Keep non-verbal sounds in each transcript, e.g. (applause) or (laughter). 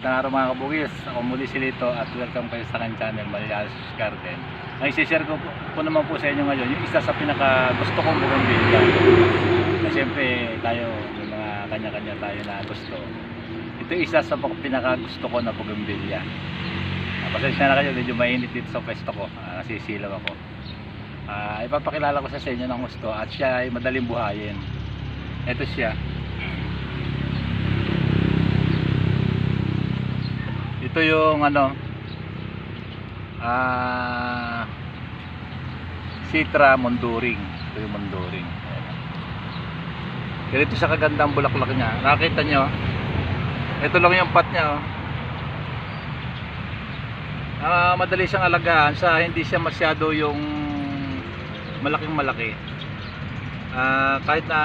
Magandang araw mga kabugis. Ako muli si Lito at welcome kayo sa aking channel, Malialis Garden. Ang isi-share ko po, po naman po sa inyo ngayon, yung isa sa pinaka gusto kong bougainvillea. Na siyempre tayo, may mga kanya-kanya tayo na gusto. Ito isa sa pinaka gusto ko na bougainvillea. Uh, pasensya na kayo, medyo mainit dito sa pwesto ko. Uh, nasisilaw ako. Ah, ipapakilala ko sa inyo ng gusto at siya ay madaling buhayin. Ito siya. Ito yung ano ah Citra Monduring. Ito yung Monduring. Ganito siya kaganda ang bulaklak niya. Nakita nyo? Ito lang yung pot niya. Oh. Ah, madali siyang alagaan sa hindi siya masyado yung malaking malaki. Ah, kahit na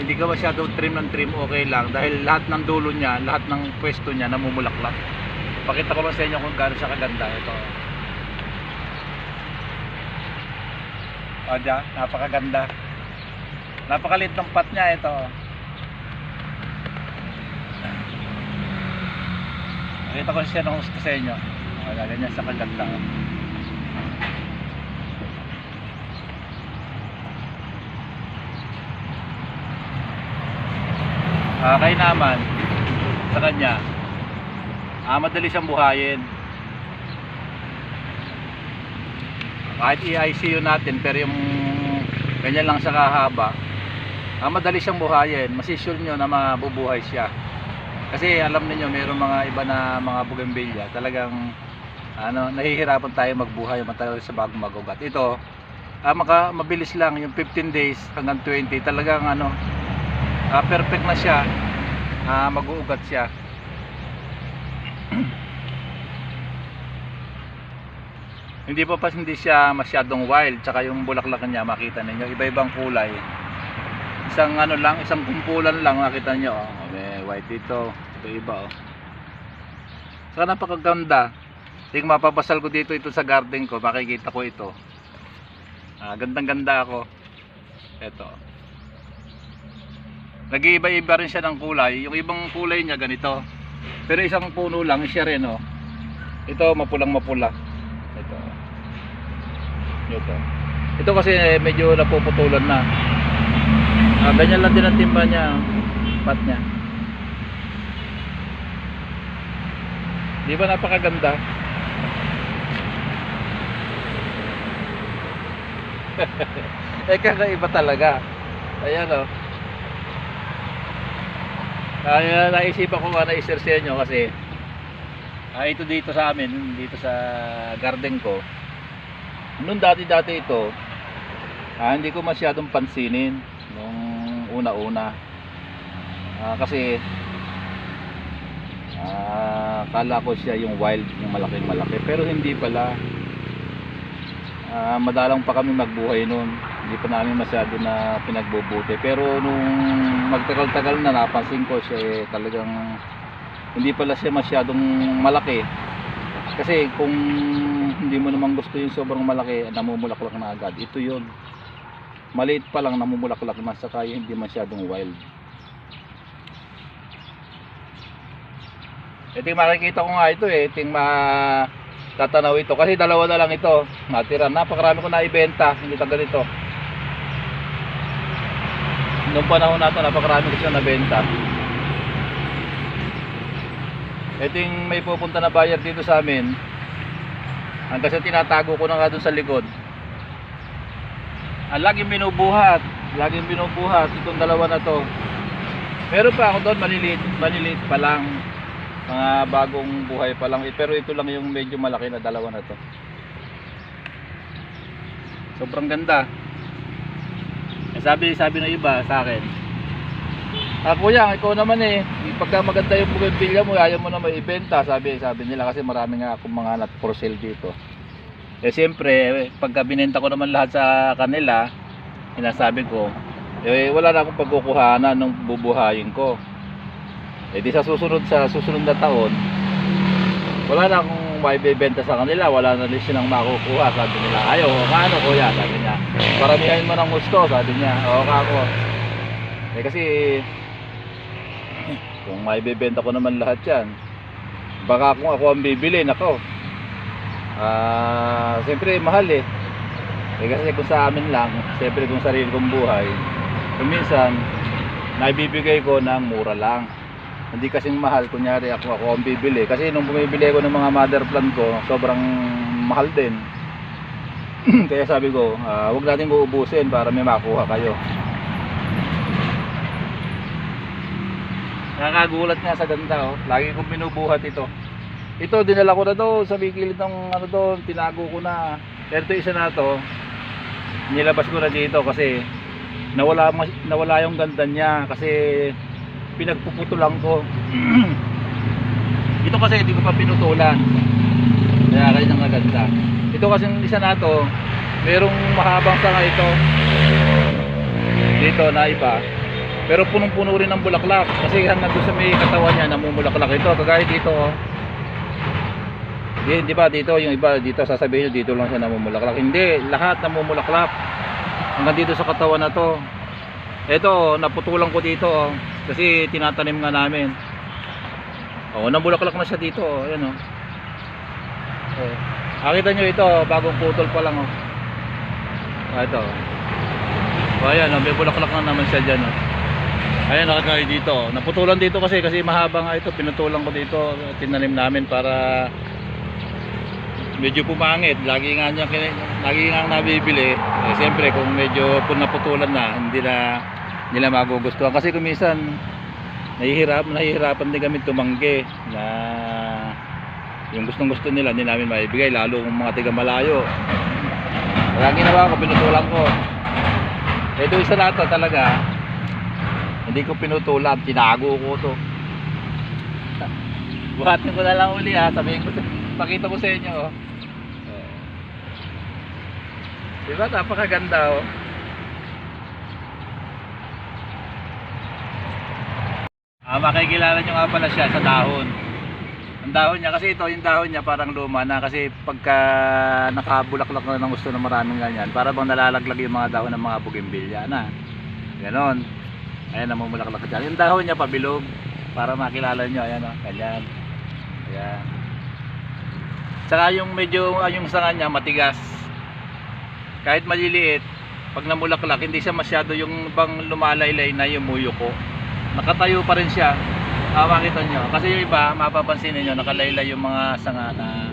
hindi ka masyado trim ng trim okay lang dahil lahat ng dulo niya, lahat ng pwesto niya namumulaklak. Pakita ko lang sa inyo kung gaano siya kaganda ito. O dyan, napakaganda. Napakalit ng pot niya ito. Pakita ko siya ng gusto sa inyo. O, ganyan sa kaganda. Ah, kay naman sa kanya. Ah, madali siyang buhayin. Kahit i-ICU natin pero yung ganyan lang sa kahaba ah, madali siyang buhayin. Masisure nyo na mabubuhay siya. Kasi alam niyo mayroong mga iba na mga bougainvillea talagang ano, nahihirapan tayo magbuhay matagal sa bagong magugat. Ito ah, maka, mabilis lang yung 15 days hanggang 20 talagang ano Ah, perfect na siya. Ah, mag-uugat siya. (clears throat) hindi pa pas hindi siya masyadong wild tsaka yung bulaklak niya makita ninyo iba-ibang kulay isang ano lang isang kumpulan lang makita niyo oh. may white dito iba-iba oh. saka napakaganda Ting mapapasal ko dito ito sa garden ko makikita ko ito ah, gandang ganda ako ito nag-iiba-iba rin siya ng kulay. Yung ibang kulay niya ganito. Pero isang puno lang siya rin oh. Ito mapulang mapula. Ito. Ito. Ito kasi medyo napuputulan na. Ah, ganyan lang din ang timba niya pat niya. Di ba napakaganda? (laughs) Eh kakaiba talaga. Ayan oh kaya naisipan ko nga na-share sa inyo kasi ah, ito dito sa amin, dito sa garden ko. Noon dati-dati ito, ah, hindi ko masyadong pansinin nung una-una. Ah, kasi ah, kala ko siya yung wild, yung malaking malaki. Pero hindi pala. Ah, madalang pa kami magbuhay noon hindi pa namin masyado na pinagbubuti. Pero nung magtagal-tagal na napansin ko siya eh, talagang hindi pala siya masyadong malaki. Kasi kung hindi mo naman gusto yung sobrang malaki namumulaklak na agad. Ito yun. Maliit pa lang namumulaklak na saka yung hindi masyadong wild. Ito yung makikita ko nga ito eh. Ito yung ma tatanaw ito. Kasi dalawa na lang ito. Matira napakarami ko na ibenta. Hindi ta ganito Noong panahon nato napakarami ko siya nabenta. Ito yung may pupunta na buyer dito sa amin. Hanggang sa tinatago ko na nga dun sa likod. Ang laging binubuhat. Laging binubuhat. Itong dalawa na to. Meron pa ako doon maliliit. Maliliit pa lang. Mga bagong buhay pa lang. Pero ito lang yung medyo malaki na dalawa na to. Sobrang ganda. Sabi sabi ng iba sa akin. Ah, kuya, ikaw naman eh, pagka maganda yung bougainvillea mo, ayaw mo na may ibenta, sabi, sabi nila kasi marami nga akong mga nut for sale dito. Eh siyempre, pagka binenta ko naman lahat sa kanila, sinasabi ko, eh wala na akong pagkukuhanan ng bubuhayin ko. Eh di sa susunod sa susunod na taon, wala na akong maibebenta sa kanila, wala na rin silang makukuha, sabi nila. Ayaw, kaano kuya, sabi niya. Paramihan mo ng gusto, sabi niya. Oo ka ako. Eh kasi, (clears throat) kung maibebenta ko naman lahat yan, Baka kung ako ang bibili, nako. Ah, siyempre mahal eh. Eh kasi kung sa amin lang, siyempre kung sarili kong buhay, minsan, naibibigay ko ng mura lang. Hindi kasing mahal, kunyari ako ako ang bibili. Kasi nung bumibili ko ng mga mother plant ko, sobrang mahal din. (clears throat) Kaya sabi ko, ah, huwag natin uubusin para may makuha kayo. Nakakagulat nga sa ganda oh. Lagi kong binubuhat ito. Ito dinala ko na to sa bikilid ng ano to, tinago ko na. Pero ito isa na to, nilabas ko na dito kasi nawala nawala yung ganda niya kasi pinagpuputulan ko. (clears throat) ito kasi hindi ko pa pinutulan. Kaya kaya nang ganda. Ito kasi isa na to, merong mahabang sanga ito. Dito na iba. Pero punong-puno rin ng bulaklak kasi hanggang doon sa may katawan niya namumulaklak ito. Kagaya dito oh. Di, di ba dito yung iba dito sasabihin nyo dito lang siya namumulaklak. Hindi, lahat namumulaklak. Hanggang dito sa katawan na to. Ito, naputulan ko dito oh. Kasi tinatanim nga namin. Oh, nabulaklak na siya dito oh. Ayan oh. Oh. Nakita nyo ito, oh, bagong putol pa lang oh. Ah, ito. Oh, ayan, oh, may bulaklak na naman siya dyan oh. Ayan, nakagay dito. oh. Naputulan dito kasi kasi mahaba nga ito. Pinutulan ko dito. Tinanim namin para medyo pumangit. Lagi nga niya lagi nga nabibili. Eh, siyempre kung medyo kung naputulan na, hindi na nila magugustuhan. Kasi kung minsan nahihirap, nahihirapan din kami tumanggi na yung gustong gusto nila hindi namin maibigay lalo kung mga tiga malayo. Kaya ginawa ko pinutulan ko? Eh doon sa lahat to talaga hindi ko pinutulan tinago ko to. Buhatin ko na lang uli ha? Sabihin ko pakita ko sa inyo. Oh. diba napakaganda oh Ah, makikilala nyo nga pala siya sa dahon. Ang dahon niya, kasi ito yung dahon niya parang luma na kasi pagka nakabulaklak na ng gusto ng maraming ganyan, para bang nalalaglag yung mga dahon ng mga bougainvillea na. Ganon. Ayan, namumulaklak dyan. Yung dahon niya pabilog para makilala nyo. Ayan o, ganyan. Ayan. Saka yung medyo, ah, yung sanga niya matigas. Kahit maliliit, pag namulaklak, hindi siya masyado yung bang lumalaylay na yung muyo ko nakatayo pa rin siya. Ah, makita nyo. Kasi yung iba mapapansin niyo nakalaylay yung mga sanga na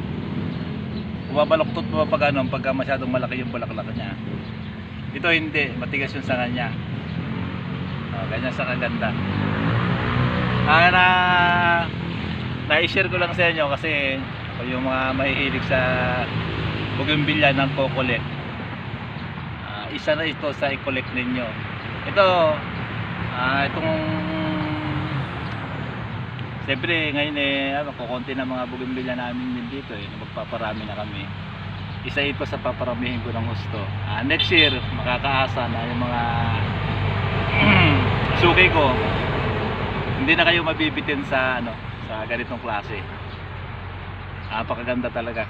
bumabaloktot pa pag ano pagka masyadong malaki yung bulaklak niya. Ito hindi. Matigas yung sanga niya. Oh, ganyan sa kaganda. Ah, na na-share ko lang sa inyo kasi yung mga mahihilig sa bougainvillea ng kokolet. Ah, isa na ito sa i-collect ninyo. Ito Ah, itong Siyempre, ngayon eh, ano, kukunti na mga bougainvillea namin din dito eh, magpaparami na kami. Isa ito sa paparamihin ko ng gusto. Ah, next year, makakaasa na yung mga (clears throat) suki ko. Hindi na kayo mabibitin sa ano, sa ganitong klase. Napakaganda talaga.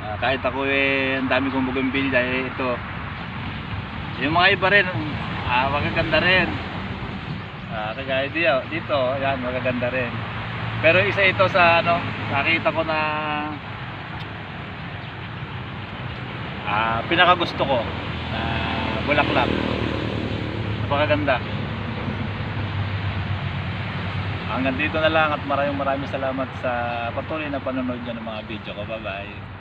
Ah, kahit ako eh, ang dami kong bougainvillea eh, ito. Yung mga iba rin, Ah, magaganda rin. Ah, kagaya dito, dito, yan, magaganda rin. Pero isa ito sa ano, nakita ko na ah, pinakagusto ko na bulaklak. Napakaganda. Hanggang dito na lang at maraming maraming salamat sa patuloy na panonood nyo ng mga video ko. Bye-bye.